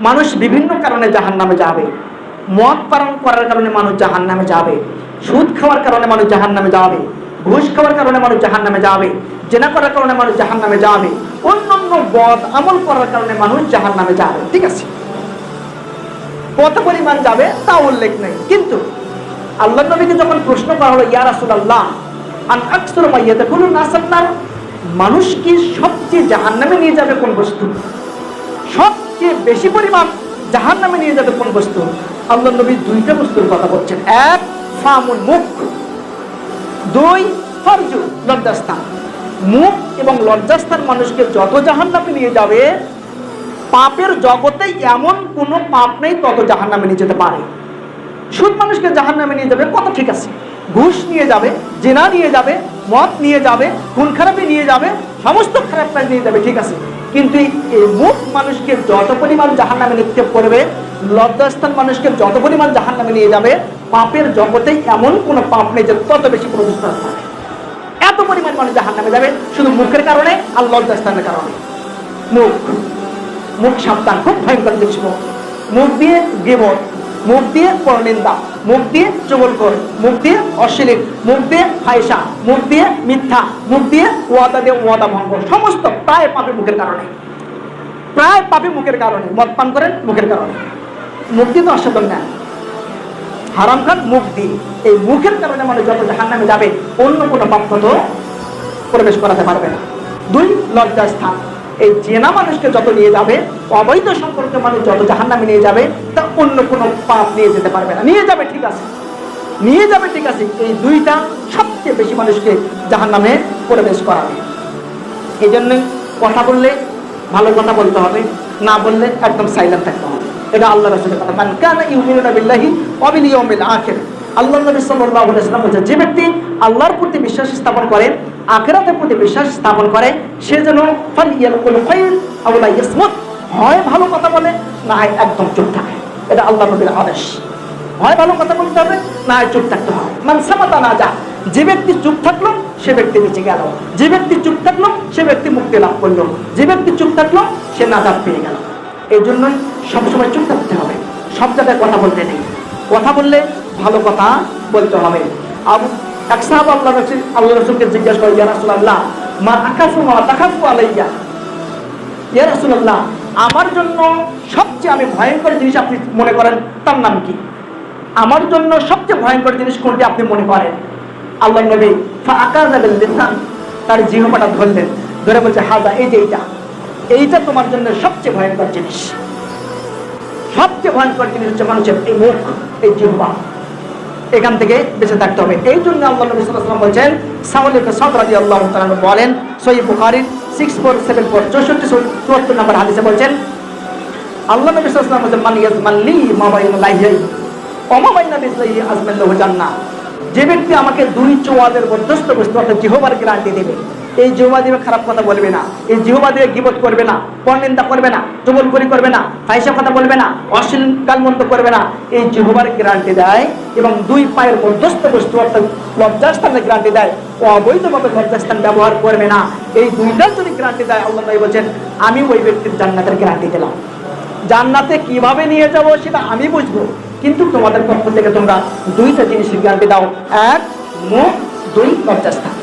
মানুষ বিভিন্ন কারণে জাহান নামে যাবে। মদ পালন করার কারণে মানুষ জাহান নামে যাবে। সুদ খাওয়ার কারণে মানুষ জাহান নামে যাবে। ঘুষ খাওয়ার কারণে মানুষ জাহান নামে যাবে। জেনা করার কারণে মানুষ জাহান নামে যাবে। অন্যান্য বদ আমল করার কারণে মানুষ জাহান নামে যাবে। ঠিক আছে? কত পরিমাণ যাবে তা উল্লেখ নেই। কিন্তু আল্লাহ নবীকে যখন প্রশ্ন করা হলো, ইয়া রাসূলুল্লাহ, আন আকসুর মাইয়াতে কোন নাসান্নার মানুষ কি সবচেয়ে জাহান্নামে নিয়ে যাবে কোন বস্তু? সবচেয়ে বেশি পরিমাণ জাহান্নামে নিয়ে যাবে কোন বস্তু? আল্লাহ নবী দুইটা বস্তুর কথা বলছেন। এক, ফামুল মুখ। দুই, ফরজু, লজ্জাস্থান। মুখ এবং লজ্জাস্থান মানুষকে যত জাহান্নামে নিয়ে যাবে, পাপের জগতে এমন কোনো পাপ নেই তত জাহান্নামে নিয়ে যেতে পারে। সুদ মানুষকে জাহান নামে নিয়ে যাবে, কত ঠিক আছে। ঘুষ নিয়ে যাবে, জেনা নিয়ে যাবে, মদ নিয়ে যাবে, খুন খারাপি নিয়ে যাবে, সমস্ত খারাপ কাজ নিয়ে যাবে, ঠিক আছে। কিন্তু মুখ মানুষকে যত পরিমাণ জাহান নামে নিক্ষেপ করবে, লজ্জাস্থান মানুষকে যত পরিমাণ জাহান নামে নিয়ে যাবে, পাপের জগতে এমন কোনো পাপ নেই যে তত বেশি প্রতিষ্ঠান এত পরিমাণ মানুষ জাহান নামে যাবে শুধু মুখের কারণে আর লজ্জাস্থানের কারণে। মুখ মুখ সাবধান, খুব ভয়ঙ্কর দৃশ্য। মুখ দিয়ে গেবর মুখ দিয়ে পরনিন্দা, মুখ দিয়ে চগলকর মুখ দিয়ে অশ্লীল, মুখ দিয়ে ফায়সা মুখ দিয়ে মিথ্যা, মুখ দিয়ে ওয়াদা দিয়ে ওয়াদা ভঙ্গ। সমস্ত প্রায় পাপে মুখের কারণে। প্রায় পাপে মুখের কারণে। মদ পান করেন, মুখের কারণে। মুখ দিয়ে তো অসাধন নেন হারাম খান মুখ দিয়ে। এই মুখের কারণে মানে যত জাহান নামে যাবে, অন্য কোনো পাপ তো প্রবেশ করাতে পারবে না। দুই লজ্জা স্থান। এই জেনা মানুষকে যত নিয়ে যাবে, অবৈধ সম্পর্কে মানুষ যত জাহান নামে নিয়ে যাবে, তা অন্য কোনো পাপ নিয়ে যেতে পারবে না। নিয়ে যাবে ঠিক আছে। নিয়ে যাবে ঠিক আছে, এই দুইটা সবচেয়ে বেশি মানুষকে জাহান নামে প্রবেশ করাবে। এই জন্য কথা বললে ভালো কথা বলতে হবে, না বললে একদম সাইলেন্ট থাকতে হবে। এটা আল্লাহ রসুলের কথা। মান কানা ইউমিনুনা বিল্লাহি ওয়া বিল ইয়াউমিল আখির। আল্লাহ নবী সাল্লাল্লাহু আলাইহি ওয়াসাল্লাম বলেছেন যে ব্যক্তি আল্লাহর প্রতি বিশ্বাস স্থাপন করে, আখিরাতের প্রতি বিশ্বাস স্থাপন করে, সে যেন হয় ভালো কথা বলে না হয় একদম চুপ থাকে। এটা আল্লাহ নবীর আদেশ। হয় ভালো কথা বলতে হবে না হয় চুপ থাকতে হবে। মান সামাতা না যা, যে ব্যক্তি চুপ থাকল, সে ব্যক্তি বেঁচে গেল। যে ব্যক্তি চুপ থাকল, সে ব্যক্তি মুক্তি লাভ করল। যে ব্যক্তি চুপ থাকল, সে নাজাত পেয়ে গেল। এই জন্যই সবসময় চুপ থাকতে হবে। সব জায়গায় কথা বলতে নেই। কথা বললে ভালো কথা বলতে হবে। আবু এক সাহাব আল্লাহ রসুল আল্লাহ রসুলকে জিজ্ঞাসা করে, ইয়া রাসূলুল্লাহ, মা আকাফু মা তাকাফু আলাইয়া? ইয়া রাসূলুল্লাহ, আমার জন্য সবচেয়ে আমি ভয়ঙ্কর জিনিস আপনি মনে করেন, তার নাম কি? আমার জন্য সবচেয়ে ভয়ঙ্কর জিনিস কোনটি আপনি মনে করেন? আল্লাহ নবী বিল লিসান তার জিহ্বাটা ধরলেন। ধরে বলছে, হাজা, এই যে এইটা এইটা তোমার জন্য সবচেয়ে ভয়ঙ্কর জিনিস। সবচেয়ে ভয়ঙ্কর জিনিস হচ্ছে মানুষের এই মুখ। এই জিহ্বা এখান থেকে বেঁচে থাকতে হবে। এই জন্য আল্লাহ নবী ওয়াসাল্লাম বলছেন সাউলিকে সাদ রাদিয়াল্লাহু তাআলা বলেন, সহিহ বুখারীর 6474 64 চুয়াত্তর নম্বর হাদিসে বলছেন, আল্লাহ নবী ওয়াসাল্লাম বলছেন, মান ইয়াজমান লি মা বাইনা লাইহি ওয়া মা বাইনা বিজলিহি আজমান লাহু জান্নাহ। যে ব্যক্তি আমাকে দুই চোয়াদের মধ্যস্থ বস্তু অর্থাৎ জিহবার গ্যারান্টি দেবে এই জিহবা দিবে খারাপ কথা বলবে না। এই জিহবা দিয়ে গিবত করবে না, পরনিন্দা করবে না চুগলখড়ি করবে না, ফাইসা কথা বলবে না, অশ্লীল কালমন্দ করবে না। এই জিহবার গ্যারান্টি দেয় এবং দুই পায়ের মধ্যস্থ বস্তু অর্থাৎ লজ্জাস্থানের গ্যারান্টি দেয়, ও অবৈধভাবে লজ্জাস্থান ব্যবহার করবে না। এই দুইটার যদি গ্যারান্টি দেয়, আল্লাহ নবী বলছেন, আমি ওই ব্যক্তির জান্নাতের গ্যারান্টি দিলাম। জান্নাতে কীভাবে নিয়ে যাব সেটা আমি বুঝব। কিন্তু তোমাদের পক্ষ থেকে তোমরা দুইটা জিনিসের গ্যারান্টি দাও। এক, মুখ, দুই, লজ্জাস্থান।